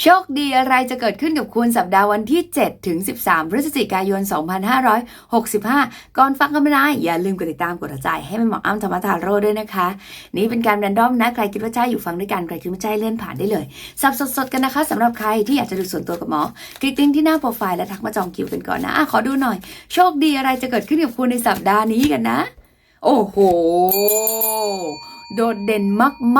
โชคดีอะไรจะเกิดขึ้นกับคุณสัปดาห์วันที่ 7 ถึง 13 พฤศจิกายน 2565 ก่อนฟังกันไม่ได้อย่าลืมกดติดตามกดหัวใจให้แม่หมออ้ำธรรมทาโร่ด้วยนะคะ นี่เป็นการแรนดอมนะ ใครคิดว่าใช่อยู่ฟังด้วยกัน ใครคิดว่าใช่เลื่อนผ่านได้เลย สับสดๆกันนะคะสำหรับใครที่อยากจะดูส่วนตัวกับหมอ คลิกลิงก์ที่หน้าโปรไฟล์และทักมาจองคิวกันก่อนนะอะขอดูหน่อย โชคดีอะไรจะเกิดขึ้นกับคุณในสัปดาห์นี้กันนะ โอ้โห โดดเด่น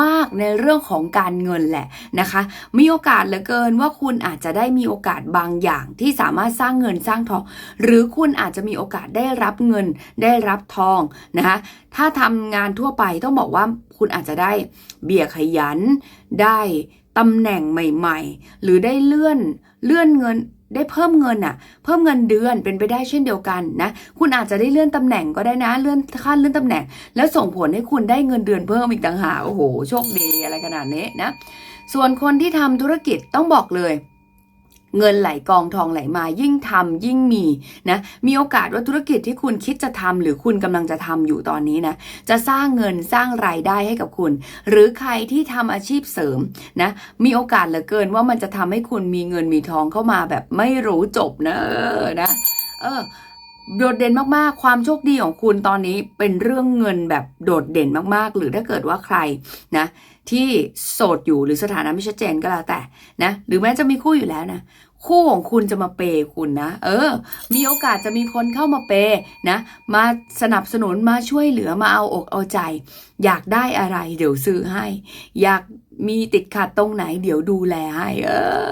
มากๆในเรื่องของการเงินแหละนะคะ มีโอกาสเหลือเกินว่าคุณอาจจะได้มีโอกาสบางอย่างที่สามารถสร้างเงินสร้างทอง หรือคุณอาจจะมีโอกาสได้รับเงินได้รับทองนะคะถ้าทำงานทั่วไปต้องบอกว่าคุณอาจจะได้เบี้ยขยันได้ตำแหน่งใหม่ ๆ หรือได้เลื่อนเลื่อนเงิน ได้เพิ่มเงินอะเพิ่มเงินเดือนเป็นไปได้เช่นเดียวกันนะ คุณอาจจะได้เลื่อนตำแหน่งก็ได้นะ เลื่อนขั้นเลื่อนตำแหน่ง แล้วส่งผลให้คุณได้เงินเดือนเพิ่มอีกต่างหากโอ้โห โชคดีอะไรขนาดนี้นะ ส่วนคนที่ทำธุรกิจต้องบอกเลย เงินไหลกองทองไหลมายิ่งทำยิ่งมีนะมีโอกาสว่าธุรกิจที่คุณคิดจะทำหรือคุณกำลังจะทำอยู่ตอนนี้นะจะสร้างเงินสร้างรายได้ให้กับคุณ หรือใครที่ทำอาชีพเสริมนะมีโอกาสเหลือเกินว่ามันจะทำให้คุณมีเงินมีทองเข้ามาแบบไม่รู้จบนะเออนะเออ โดดเด่นมากๆ ความโชคดีของคุณตอนนี้เป็นเรื่องเงินแบบโดดเด่นมากๆ หรือถ้าเกิดว่าใครนะที่โสดอยู่หรือสถานะไม่ชัดเจนก็แล้วแต่นะหรือแม้จะมีคู่อยู่แล้วนะคู่ของคุณจะมาเปย์คุณนะ เออ มีโอกาสจะมีคนเข้ามาเปย์นะ มาสนับสนุนมาช่วยเหลือมาเอาอกเอาใจ อยากได้อะไรเดี๋ยวซื้อให้ อยากมีติดขัดตรงไหนเดี๋ยวดูแลให้ เอ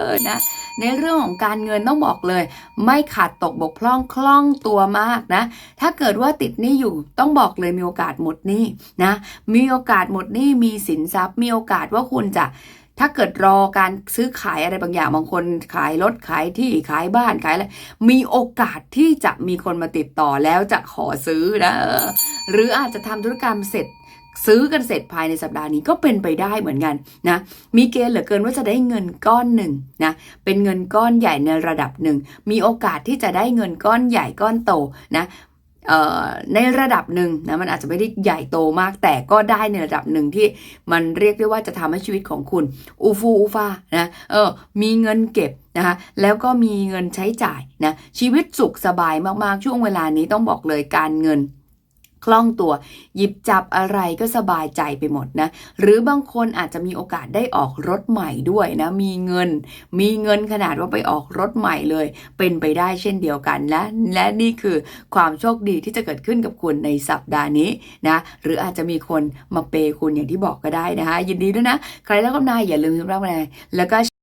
อนะ ในเรื่องของการเงินต้องบอกเลย ไม่ขาดตกบกพร่องคล่องตัวมากนะ ถ้าเกิดว่าติดหนี้อยู่ต้องบอกเลยมีโอกาสหมดหนี้นะ มีโอกาสหมดหนี้มีสินทรัพย์ มีโอกาสว่าคุณจะถ้าเกิดรอการซื้อขายอะไรบางอย่างบางคนขายรถขายที่ขายบ้านขายอะไรมีโอกาสที่จะมีคนมาติดต่อแล้วจะขอซื้อนะหรืออาจจะทำธุรกรรมเสร็จ ซื้อกันเสร็จภายในสัปดาห์นี้ก็เป็นไปได้เหมือนกันนะมีเกณฑ์เหลือเกินว่าจะได้เงินก้อนหนึ่งนะเป็นเงินก้อนใหญ่ในระดับหนึ่ง มีโอกาสที่จะได้เงินก้อนใหญ่ก้อนโตนะเอ่อในระดับหนึ่งนะมันอาจจะไม่ได้ใหญ่โตมากแต่ก็ได้ในระดับหนึ่งที่มันเรียกได้ว่าจะทำให้ชีวิตของคุณอูฟูอูฟานะเออมีเงินเก็บนะคะแล้วก็มีเงินใช้จ่ายนะชีวิตสุขสบายมากๆช่วงเวลานี้ต้องบอกเลยการเงิน คล่องตัว หยิบจับอะไรก็สบายใจไปหมดนะ หรือบางคนอาจจะมีโอกาสได้ออกรถใหม่ด้วยนะ มีเงิน มีเงินขนาดว่าไปออกรถใหม่เลย เป็นไปได้เช่นเดียวกันและและนี่คือความโชคดีที่จะเกิดขึ้นกับคุณในสัปดาห์นี้นะ หรืออาจจะมีคนมาเปย์คุณอย่างที่บอกก็ได้นะคะ ยินดีด้วยนะ ใครแล้วก็นายอย่าลืมพิมพ์รับอะไรแล้วก็